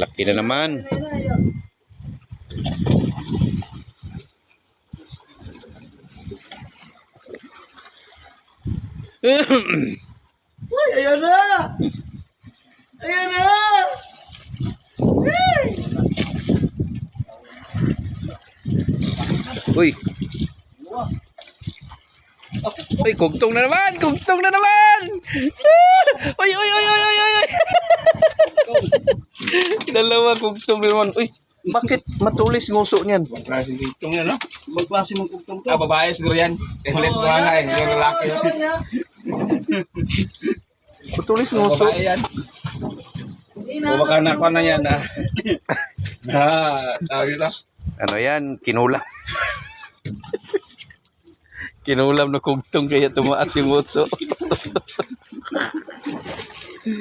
Laki na naman. Uy, ayan na! Ayan na! Uy. Uy, kugtong na naman! Kugtong na naman! Ah! Uy, uy, uy, uy, uy, uy! Dalawa kugtong na naman. Uy, bakit matulis nguso niyan? Klaseng kugtong yan, no? Ibang klase mong kugtong to. Ah, babae siguro yan. Template ko nga eh. Yung lalaki. Kanya. Matulis nguso. Babae yan. O baka nakuha na yan, ah. Ah, tawag ito. Ano yan? Kinulam. Kinulam na kugtong kaya tumaas yung utso.